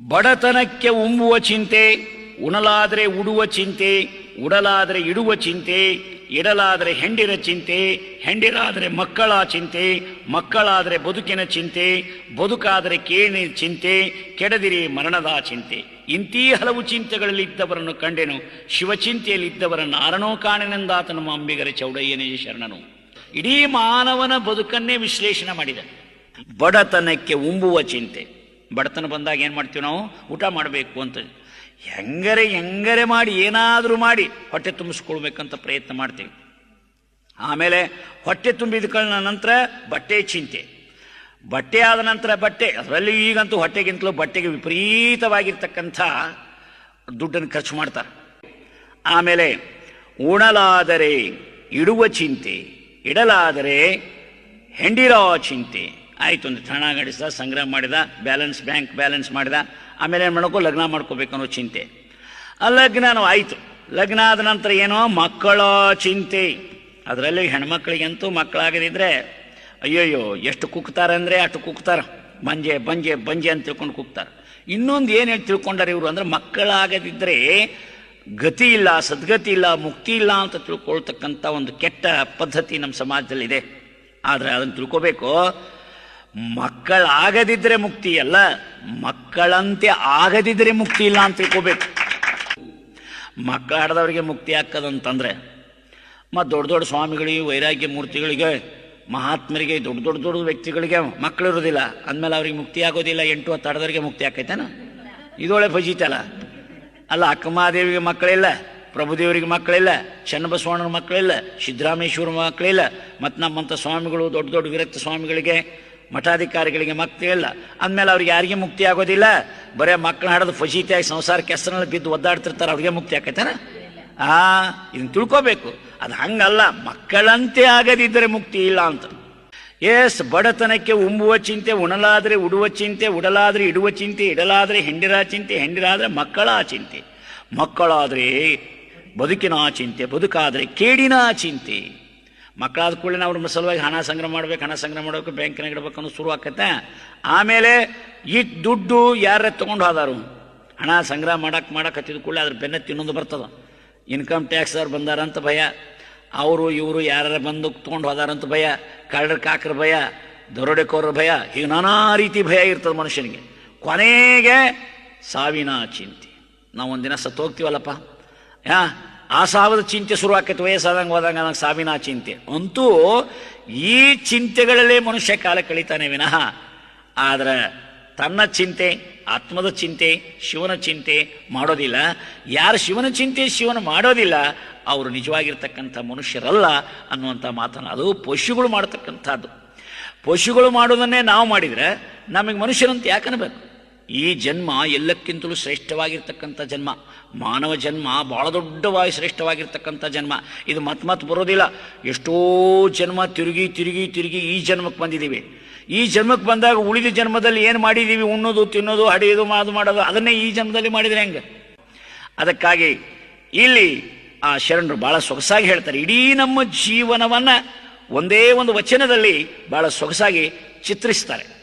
ಬಡತನಕ್ಕೆ ಉಂಬುವ ಚಿಂತೆ, ಉಣಲಾದರೆ ಉಡುವ ಚಿಂತೆ, ಉಡಲಾದರೆ ಇಡುವ ಚಿಂತೆ ಇಡಲಾದರೆ ಹೆಂಡಿರ ಚಿಂತೆ, ಹೆಂಡಿರಾದರೆ ಮಕ್ಕಳ ಚಿಂತೆ, ಮಕ್ಕಳಾದರೆ ಬದುಕಿನ ಚಿಂತೆ, ಬದುಕಾದರೆ ಕೇಳಿನ ಚಿಂತೆ, ಕೆಡದಿರಿ ಮರಣದ ಚಿಂತೆ. ಇಂತೀ ಹಲವು ಚಿಂತೆಗಳಲ್ಲಿ ಇದ್ದವರನ್ನು ಕಂಡೆನು ಶಿವಚಿಂತೆಯಲ್ಲಿದ್ದವರನ್ನು ಅರಣೋ ಕಾಣನೆಂದಾತನು ಅಂಬಿಗರ ಚೌಡಯ್ಯನೇ ಶರಣನು. ಇಡೀ ಮಾನವನ ಬದುಕನ್ನೇ ವಿಶ್ಲೇಷಣೆ ಮಾಡಿದ ಬಡತನಕ್ಕೆ ಉಂಬುವ ಚಿಂತೆ. ಬಡತನ ಬಂದಾಗ ಏನು ಮಾಡ್ತೀವಿ ನಾವು? ಊಟ ಮಾಡಬೇಕು ಅಂತ. ಹೆಂಗರೆ ಹೆಂಗರೆ ಮಾಡಿ, ಏನಾದರೂ ಮಾಡಿ ಹೊಟ್ಟೆ ತುಂಬಿಸ್ಕೊಳ್ಬೇಕಂತ ಪ್ರಯತ್ನ ಮಾಡ್ತೀವಿ. ಆಮೇಲೆ ಹೊಟ್ಟೆ ತುಂಬಿದ ನಂತರ ಬಟ್ಟೆ ಚಿಂತೆ. ಬಟ್ಟೆ ಆದ ನಂತರ ಬಟ್ಟೆ, ಅದರಲ್ಲಿ ಈಗಂತೂ ಹೊಟ್ಟೆಗಿಂತಲೂ ಬಟ್ಟೆಗೆ ವಿಪರೀತವಾಗಿರ್ತಕ್ಕಂಥ ದುಡ್ಡನ್ನು ಖರ್ಚು ಮಾಡ್ತಾರೆ. ಆಮೇಲೆ ಉಣಲಾದರೆ ಇಡುವ ಚಿಂತೆ, ಇಡಲಾದರೆ ಹೆಂಡಿರೋ ಚಿಂತೆ. ಆಯ್ತು, ಒಂದು ಹಣ ಗಳಿಸಿದ, ಸಂಗ್ರಹ ಮಾಡಿದ, ಬ್ಯಾಲೆನ್ಸ್ ಬ್ಯಾಂಕ್ ಬ್ಯಾಲೆನ್ಸ್ ಮಾಡಿದ, ಆಮೇಲೆ ಏನು ಮಾಡ್ಕೋ? ಲಗ್ನ ಮಾಡ್ಕೋಬೇಕು ಅನ್ನೋ ಚಿಂತೆ. ಆ ಲಗ್ನನೂ ಆಯಿತು. ಲಗ್ನ ಆದ ನಂತರ ಏನೋ? ಮಕ್ಕಳ ಚಿಂತೆ. ಅದರಲ್ಲಿ ಹೆಣ್ಮಕ್ಳಿಗಂತೂ ಮಕ್ಕಳಾಗದಿದ್ರೆ, ಅಯ್ಯೋಯ್ಯೋ, ಎಷ್ಟು ಕುಕ್ತಾರೆ ಅಂದರೆ ಅಷ್ಟು ಕುಕ್ತಾರ ಬಂಜೆ ಬಂಜೆ ಬಂಜೆ ಅಂತ ತಿಳ್ಕೊಂಡು ಕುಕ್ತಾರೆ ಇನ್ನೊಂದು ಏನು ಹೇಳಿ ತಿಳ್ಕೊಂಡಾರೆ ಇವರು ಅಂದ್ರೆ ಮಕ್ಕಳಾಗದಿದ್ದರೆ ಗತಿ ಇಲ್ಲ, ಸದ್ಗತಿ ಇಲ್ಲ, ಮುಕ್ತಿ ಇಲ್ಲ ಅಂತ ತಿಳ್ಕೊಳ್ತಕ್ಕಂಥ ಒಂದು ಕೆಟ್ಟ ಪದ್ಧತಿ ನಮ್ಮ ಸಮಾಜದಲ್ಲಿದೆ. ಆದರೆ ಅದನ್ನು ತಿಳ್ಕೋಬೇಕು. ಮಕ್ಕಳಾಗದಿದ್ದರೆ ಮುಕ್ತಿ ಅಲ್ಲ, ಮಕ್ಕಳಂತೆ ಆಗದಿದ್ರೆ ಮುಕ್ತಿ ಇಲ್ಲ ಅಂತ ತಿಳ್ಕೋಬೇಕು. ಮಕ್ಕಳಾಡದವರಿಗೆ ಮುಕ್ತಿ ಆಕದಂತಂದ್ರೆ ಮತ್ತು ದೊಡ್ಡ ದೊಡ್ಡ ಸ್ವಾಮಿಗಳಿಗೆ, ವೈರಾಗ್ಯ ಮೂರ್ತಿಗಳಿಗೆ, ಮಹಾತ್ಮರಿಗೆ, ದೊಡ್ಡ ದೊಡ್ಡ ದೊಡ್ಡ ವ್ಯಕ್ತಿಗಳಿಗೆ ಮಕ್ಕಳು ಇರೋದಿಲ್ಲ ಅಂದಮೇಲೆ ಅವ್ರಿಗೆ ಮುಕ್ತಿ ಆಗೋದಿಲ್ಲ, ಎಂಟು ಹತ್ತು ಆಡದವರಿಗೆ ಮುಕ್ತಿ ಆಕೈತೇನ? ಇದೊಳೆ ಫಜೀತಲ್ಲ ಅಲ್ಲ. ಅಕ್ಕಮಹಾದೇವಿಗೆ ಮಕ್ಕಳಿಲ್ಲ, ಪ್ರಭುದೇವರಿಗೆ ಮಕ್ಕಳಿಲ್ಲ, ಚನ್ನಬಸವಣ್ಣನ ಮಕ್ಕಳಿಲ್ಲ ಸಿದ್ದರಾಮೇಶ್ವರ ಮಕ್ಕಳಿಲ್ಲ ಮತ್ತು ನಮ್ಮಂಥ ಸ್ವಾಮಿಗಳು, ದೊಡ್ಡ ದೊಡ್ಡ ವಿರಕ್ತ ಸ್ವಾಮಿಗಳಿಗೆ ಮಠಾಧಿಕಾರಿಗಳಿಗೆ ಮಕ್ಕಳಿಲ್ಲ ಅಂದಮೇಲೆ ಅವ್ರಿಗೆ ಯಾರಿಗೆ ಮುಕ್ತಿ ಆಗೋದಿಲ್ಲ. ಬರೇ ಮಕ್ಕಳು ಹಾಡೋದು ಫಜೀತಿಯಾಗಿ ಸಂಸಾರ ಕೆಸರಲ್ಲಿ ಬಿದ್ದು ಒದ್ದಾಡ್ತಿರ್ತಾರೆ, ಅವ್ರಿಗೆ ಮುಕ್ತಿ ಆಕೈತಾನ? ಆ ಇದನ್ನು ತಿಳ್ಕೋಬೇಕು. ಅದು ಹಂಗಲ್ಲ. ಮಕ್ಕಳಂತೆ ಆಗದಿದ್ದರೆ ಮುಕ್ತಿ ಇಲ್ಲ ಅಂತ. ಎಸ್ ಬಡತನಕ್ಕೆ ಉಂಬುವ ಚಿಂತೆ, ಉಣಲಾದರೆ ಉಡುವ ಚಿಂತೆ, ಉಡಲಾದರೆ ಇಡುವ ಚಿಂತೆ, ಇಡಲಾದರೆ ಹೆಂಡಿರ ಚಿಂತೆ, ಹೆಂಡಿರಾದರೆ ಮಕ್ಕಳ ಚಿಂತೆ. ಮಕ್ಕಳಾದರೆ ಬದುಕಿನ ಚಿಂತೆ, ಬದುಕಾದರೆ ಕೇಡಿನ ಚಿಂತೆ. ಮಕ್ಕಳಾದ ಕೂಡಲೇ ಅವ್ರ ಸಲುವಾಗಿ ಹಣ ಸಂಗ್ರಹ ಮಾಡ್ಬೇಕು, ಹಣ ಸಂಗ್ರಹ ಮಾಡಬೇಕು ಬ್ಯಾಂಕಿನಾಗ ಇಡಬೇಕು ಅನ್ನೋ ಶುರು ಆಕತ್ತೆ. ಆಮೇಲೆ ಈ ದುಡ್ಡು ಯಾರ ತಗೊಂಡು ಹೋದಾರು? ಹಣ ಸಂಗ್ರಹ ಮಾಡಕ್ಕೆ ಮಾಡಕ್ಕೆ ಹತ್ತಿದ ಕೂಡಲೇ ಅದ್ರ ಬೆನ್ನ ತಿನ್ನೋದು ಬರ್ತದ. ಇನ್ಕಮ್ ಟ್ಯಾಕ್ಸ್ ಅವ್ರು ಬಂದಾರಂತ ಭಯ. ಅವರು, ಇವರು ಯಾರು ಬಂದು ತೊಗೊಂಡು ಹೋದಾರಂತ ಭಯ. ಕಳ್ಳರ, ಕಾಕರ ಭಯ. ದರೋಡೆಕೋರರ ಭಯ. ಹೀಗೆ ನಾನಾ ರೀತಿ ಭಯ ಇರ್ತದೆ ಮನುಷ್ಯನಿಗೆ. ಕೊನೆಗೆ ಸಾವಿನ ಚಿಂತೆ. ನಾವು ಒಂದಿನ ಸತ್ತು ಹೋಗ್ತೀವಲ್ಲಪ್ಪ ಯಾ? ಆ ಸಾವದ ಚಿಂತೆ ಶುರು ಆಕೈತೆ ವಯಸ್ಸಾದಂಗೆ ಹೋದಂಗೆ ನಂಗೆ ಸಾವಿನ ಚಿಂತೆ. ಅಂತೂ ಈ ಚಿಂತೆಗಳಲ್ಲೇ ಮನುಷ್ಯ ಕಾಲ ಕಳೀತಾನೆ ವಿನಃ. ಆದರೆ ತನ್ನ ಚಿಂತೆ, ಆತ್ಮದ ಚಿಂತೆ, ಶಿವನ ಚಿಂತೆ ಮಾಡೋದಿಲ್ಲ. ಯಾರು ಶಿವನ ಚಿಂತೆ, ಶಿವನ ಮಾಡೋದಿಲ್ಲ, ಅವರು ನಿಜವಾಗಿರ್ತಕ್ಕಂಥ ಮನುಷ್ಯರಲ್ಲ ಅನ್ನುವಂಥ ಮಾತನ್ನು ಅದು ಪಶುಗಳು ಮಾಡತಕ್ಕಂಥದ್ದು. ಪಶುಗಳು ಮಾಡೋದನ್ನೇ ನಾವು ಮಾಡಿದರೆ ನಮಗೆ ಮನುಷ್ಯರಂತ ಯಾಕನ್ಬೇಕು? ಈ ಜನ್ಮ ಎಲ್ಲಕ್ಕಿಂತಲೂ ಶ್ರೇಷ್ಠವಾಗಿರ್ತಕ್ಕಂಥ ಜನ್ಮ. ಮಾನವ ಜನ್ಮ ಭಾಳ ದೊಡ್ಡವಾಗಿ ಶ್ರೇಷ್ಠವಾಗಿರ್ತಕ್ಕಂಥ ಜನ್ಮ. ಇದು ಮತ್ತೆ ಮತ್ತೆ ಬರೋದಿಲ್ಲ. ಎಷ್ಟೋ ಜನ್ಮ ತಿರುಗಿ ತಿರುಗಿ ತಿರುಗಿ ಈ ಜನ್ಮಕ್ಕೆ ಬಂದಿದ್ದೀವಿ ಈ ಜನ್ಮಕ್ಕೆ ಬಂದಾಗ ಉಳಿದ ಜನ್ಮದಲ್ಲಿ ಏನು ಮಾಡಿದ್ದೀವಿ ಉಣ್ಣೋದು, ತಿನ್ನೋದು ಹಡಿಯೋದು ಮಾದು ಮಾಡೋದು, ಅದನ್ನೇ ಈ ಜನ್ಮದಲ್ಲಿ ಮಾಡಿದರೆ ಹೆಂಗೆ? ಅದಕ್ಕಾಗಿ ಇಲ್ಲಿ ಆ ಶರಣರು ಭಾಳ ಸೊಗಸಾಗಿ ಹೇಳ್ತಾರೆ. ಇಡೀ ನಮ್ಮ ಜೀವನವನ್ನು ಒಂದೇ ಒಂದು ವಚನದಲ್ಲಿ ಭಾಳ ಸೊಗಸಾಗಿ ಚಿತ್ರಿಸ್ತಾರೆ.